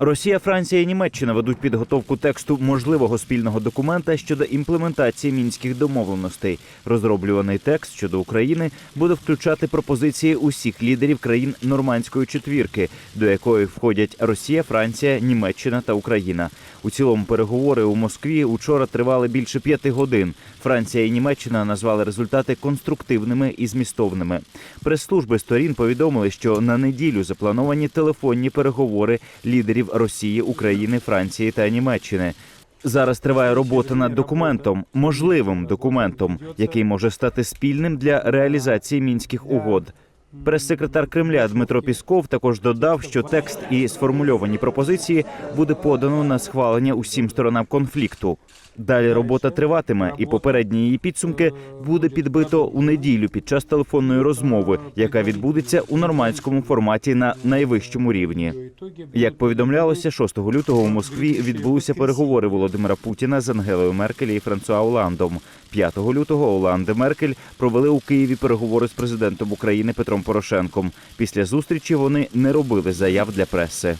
Росія, Франція і Німеччина ведуть підготовку тексту можливого спільного документа щодо імплементації мінських домовленостей. Розроблюваний текст щодо України буде включати пропозиції усіх лідерів країн нормандської четвірки, до якої входять Росія, Франція, Німеччина та Україна. У цілому переговори у Москві учора тривали більше п'яти годин. Франція і Німеччина назвали результати конструктивними і змістовними. Прес-служби сторін повідомили, що на неділю заплановані телефонні переговори лідерів Росії, України, Франції та Німеччини. Зараз триває робота над документом, можливим документом, який може стати спільним для реалізації мінських угод. Прес-секретар Кремля Дмитро Пісков також додав, що текст і сформульовані пропозиції буде подано на схвалення усім сторонам конфлікту. Далі робота триватиме, і попередні її підсумки буде підбито у неділю під час телефонної розмови, яка відбудеться у нормандському форматі на найвищому рівні. Як повідомлялося, 6 лютого у Москві відбулися переговори Володимира Путіна з Ангелою Меркель і Франсуа Оландом. 5 лютого Оланд і Меркель провели у Києві переговори з президентом України Петром Порошенком. Після зустрічі вони не робили заяв для преси.